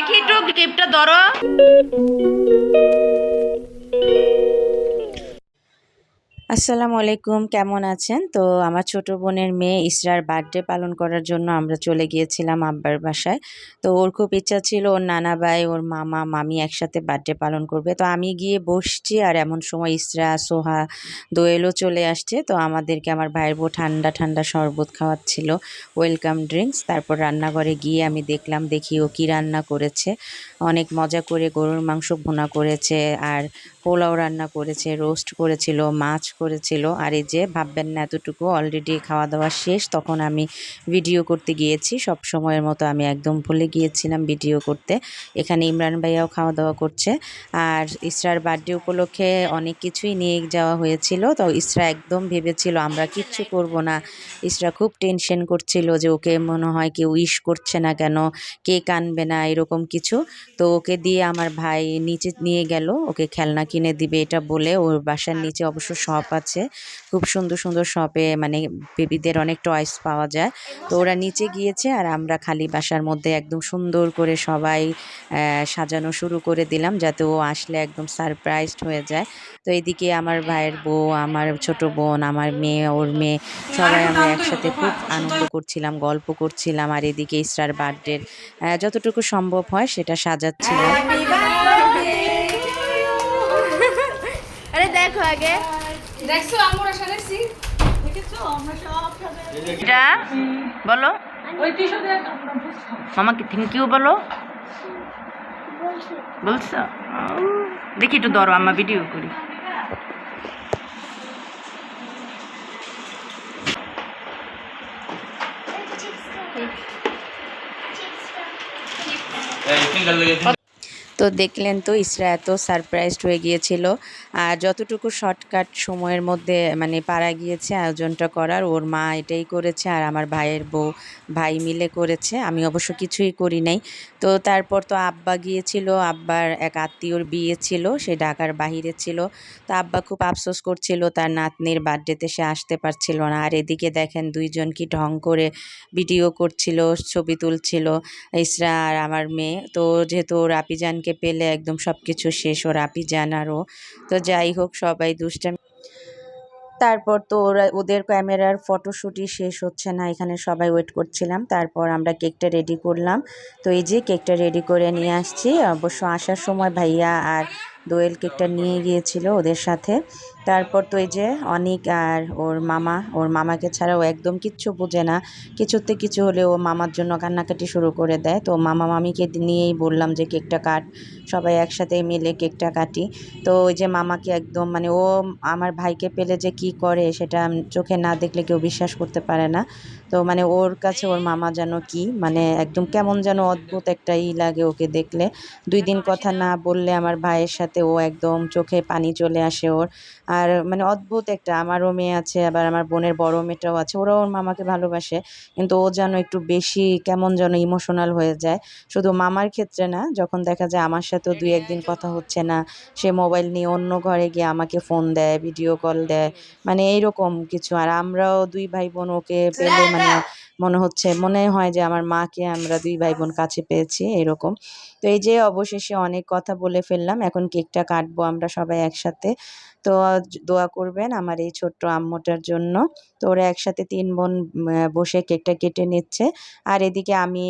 দেখি একটু ক্লিপটা ধরো। আসসালামু আলাইকুম, কেমন আছেন? তো আমার ছোট বোনের মেয়ে ইসরার বার্থডে পালন করার জন্য আমরা চলে গিয়েছিলাম আব্বার বাসায়। তো ওর খুব ইচ্ছা ছিল, ওর নানা ভাই, ওর মামা, মামি একসাথে বার্থডে পালন করবে। তো আমি গিয়ে বসছি আর এমন সময় ইসরা, সোহা দোয়েলও চলে আসছে। তো আমাদেরকে আমার ভাইয়ের বউ ঠান্ডা ঠান্ডা শরবত খাওয়াচ্ছিল ওয়েলকাম ড্রিঙ্কস তারপর রান্নাঘরে গিয়ে আমি দেখলাম, দেখি ও কী রান্না করেছে। অনেক মজা করে গরুর মাংস ভুনা করেছে আর পোলাও রান্না করেছে রোস্ট করেছিল, মাছ করেছিল। আর এই যে ভাববেন না এতটুকু অলরেডি খাওয়া দাওয়া শেষ, তখন আমি ভিডিও করতে গিয়েছি। সব সময়ের মতো আমি একদম ভুলে গিয়েছিলাম ভিডিও করতে। এখানে ইমরান ভাইয়াও খাওয়া দাওয়া করছে। আর ইসরার বার্থডে উপলক্ষে অনেক কিছুই নিয়ে যাওয়া হয়েছিল। তো ইসরা একদম ভেবেছিল, আমরা কিচ্ছু করব না। ইসরা খুব টেনশন করছিল যে ওকে মনে হয় কেউ উইশ করছে না কেন, কে কানবে না, এরকম কিছু। তো ওকে দিয়ে আমার ভাই নিচে নিয়ে গেল, ওকে খেলনা কিনে দিবে এটা বলে, ওর বাসার নিচে অবশ্য শপ আছে। খুব সুন্দর সুন্দর শপে মানে বেবিদের অনেক টয়েস পাওয়া যায়। তো ওরা নিচে গিয়েছে আর আমরা খালি বাসার মধ্যে একদম সুন্দর করে সবাই সাজানো শুরু করে দিলাম যাতে ও আসলে একদম সারপ্রাইজড হয়ে যায়। তো এদিকে আমার ভাইয়ের বউ, আমার ছোট বোন, আমার মেয়ে, ওর মেয়ে সবাই আমরা একসাথে খুব আনন্দ করছিলাম, গল্প করছিলাম আর এদিকে ইসরার বার্থডের যতটুকু সম্ভব হয় সেটা সাজাচ্ছিলাম। দেখো আগে। দেখছ আমরা সাজাইছি এটা বলো। ওই টিস্যু দিয়ে মামাকে থ্যাংক ইউ বলো। বলছো। দেখি একটু ধরো আমার ভিডিও করি। তো দেখলেন তো ইসরা এত সারপ্রাইজড হয়ে গিয়েছিল। আর যতটুকু শর্টকাট সময়ের মধ্যে মানে পারা গিয়েছে আয়োজনটা করার, ওর মা এটাই করেছে আর আমার ভাইয়ের বউ, ভাই মিলে করেছে। আমি অবশ্য কিছুই করি নাই। তো তারপর তো আব্বা গিয়েছিল, আব্বার এক আত্মীয়র বিয়ে ছিল, সে ঢাকার বাহিরে ছিল। তো আব্বা খুব আফসোস করছিল, তার নাতনির বার্থডেতে সে আসতে পারছিল না। আর এদিকে দেখেন দুইজন কি ঢং করে ভিডিও করছিল, ছবি তুলছিল, ইসরা আর আমার মেয়ে। তো যেহেতু ওর আপিজানকে পেলে একদম সব কিছু শেষ, ওর আপি জানারও তো যাই হোক, সবাই দুষ্টামি। তারপর তো ওরা, ওদের ক্যামেরার ফটোশ্যুটই শেষ হচ্ছে না, এখানে সবাই ওয়েট করছিলাম। তারপর আমরা কেকটা রেডি করলাম। তো এই যে কেকটা রেডি করে নিয়ে আসছি, অবশ্য আসার সময় ভাইয়া আর দোয়েল কেকটা নিয়ে গিয়েছিল ওদের সাথে। তারপর তো এই যে অনিক আর ওর মামা ওর মামাকে ছাড়া ও একদম কিচ্ছু বোঝে না। কিছুতে কিছু হলে ও মামার জন্য কান্নাকাটি শুরু করে দেয়। তো মামা মামিকে নিয়েই বললাম যে কেকটা কাট সবাই একসাথে মিলে কেকটা কাটি। তো ওই যে মামাকে একদম মানে ও আমার ভাইকে পেলে যে কি করে সেটা চোখে না দেখলে কেউ বিশ্বাস করতে পারে না। তো মানে ওর কাছে ওর মামা যেন কি মানে একদম কেমন যেন অদ্ভুত একটা ই লাগে ওকে দেখলে। দুই দিন কথা না বললে আমার ভাইয়ের সাথে ও একদম চোখে পানি চলে আসে ওর। আর মানে অদ্ভুত একটা, আমারও মেয়ে আছে, আবার আমার বোনের বড় মেয়েটাও আছে, ওরাও ওর মামাকে ভালোবাসে, কিন্তু ও যেন একটু বেশি কেমন যেন ইমোশনাল হয়ে যায়। শুধু মামার ক্ষেত্রে না, যখন দেখা যায় আমার সাথেও দুই একদিন কথা হচ্ছে না, সে মোবাইল নিয়ে অন্য ঘরে গিয়ে আমাকে ফোন দেয় ভিডিও কল দেয় মানে এইরকম কিছু। আর আমরাও দুই ভাই বোন ওকে পেলে মানে মনে হচ্ছে, মনে হয় যে আমার মাকে আমরা দুই ভাই বোন কাছে পেয়েছি এরকম তো এই যে অবশেষে অনেক কথা বলে ফেললাম, এখন কেকটা কাটবো আমরা সবাই একসাথে। তো দোয়া করবেন আমার এই ছোট্ট আম্মুটার জন্য। তো ওরা একসাথে তিন বোন বসে কেকটা কেটে নিচ্ছে। আর এদিকে আমি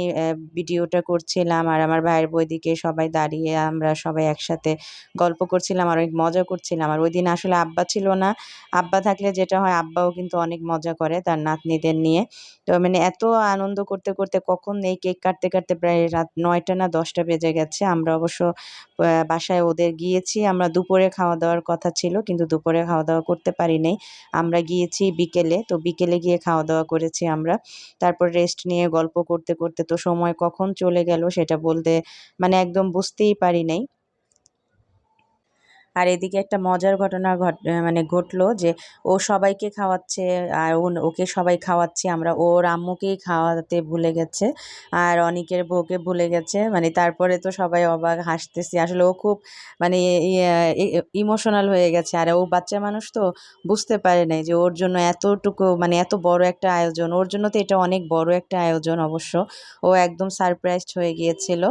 ভিডিওটা করছিলাম আর আমার ভাইয়ের বউ এদিকে সবাই দাঁড়িয়ে আমরা সবাই একসাথে গল্প করছিলাম আর অনেক মজা করছিলাম। আর ওই দিন আসলে আব্বা ছিল না। আব্বা থাকলে যেটা হয়, আব্বাও কিন্তু অনেক মজা করে তার নাতনিদের নিয়ে। তো মানে এত আনন্দ করতে করতে কখন এই কেক কাটতে কাটতে প্রায় রাত নয়টা না দশটা বেজে গেছে। আমরা অবশ্য বাসায় ওদের গিয়েছি। আমরা দুপুরে খাওয়া দাওয়ার কথা ছিল। কিন্তু দুপুরে খাওয়া দাওয়া করতে পারি নাই আমরা গিয়েছি বিকেলে, তো বিকেলে গিয়ে খাওয়া দাওয়া করেছি আমরা। তারপর রেস্ট নিয়ে গল্প করতে করতে তো সময় কখন চলে গেল সেটা বলতে মানে একদম বুঝতেই পারি নাই। আর এদিকে একটা মজার ঘটনা ঘট মানে ঘটলো যে ও সবাইকে খাওয়াচ্ছে আর ওকে সবাই খাওয়াচ্ছে, আমরা ওর আম্মুকেই খাওয়াতে ভুলে গেছে আর অনিকের বউকে ভুলে গেছে মানে তারপরে তো সবাই অবাক, হাসতেছি। আসলে ও খুব মানে ইমোশনাল হয়ে গেছে। আর ও বাচ্চা মানুষ তো বুঝতে পারে নাই যে ওর জন্য এতটুকু মানে এত বড় একটা আয়োজন, ওর জন্য তো এটা অনেক বড় একটা আয়োজন অবশ্য। ও একদম সারপ্রাইজড হয়ে গিয়েছিল।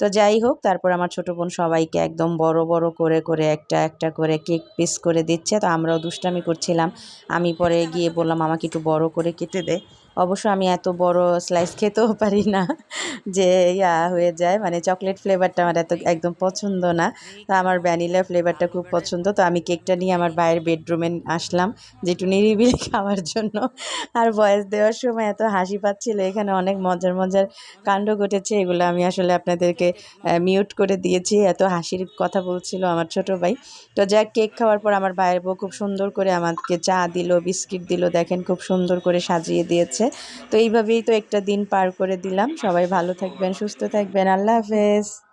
তো যাই হোক, তারপর আমার ছোট বোন সবাইকে একদম বড় বড় করে করে একটা একটা করে কেক পিস করে দিচ্ছে। তো আমরাও দুষ্টামি করছিলাম। আমি পরে গিয়ে বললাম, আমাকে একটু বড় করে কেটে দে। অবশ্য আমি এত বড় স্লাইস খেতেও পারি না যে ইয়া হয়ে যায়। মানে চকলেট ফ্লেভারটা আমার এত একদম পছন্দ না। তো আমার ভ্যানিলা ফ্লেভারটা খুব পছন্দ। তো আমি কেকটা নিয়ে আমার বাইরের বেডরুমে আসলাম যেটু নিরিবিলি খাওয়ার জন্য। আর ভয়েস দেওয়ার সময় এত হাসি পাচ্ছিল। এখানে অনেক মজার মজার কাণ্ড ঘটেছে। এগুলো আমি আসলে আপনাদেরকে মিউট করে দিয়েছি। এত হাসির কথা বলছিল আমার ছোট ভাই। তো যাক কেক খাওয়ার পর আমার ভাইয়ের বউ খুব সুন্দর করে আমাকে চা দিল, বিস্কিট দিল। দেখেন খুব সুন্দর করে সাজিয়ে দিয়েছে। তো এইভাবেই তো একটা দিন পার করে দিলাম। সবাই ভালো থাকবেন, সুস্থ থাকবেন। আল্লাহ হাফেজ।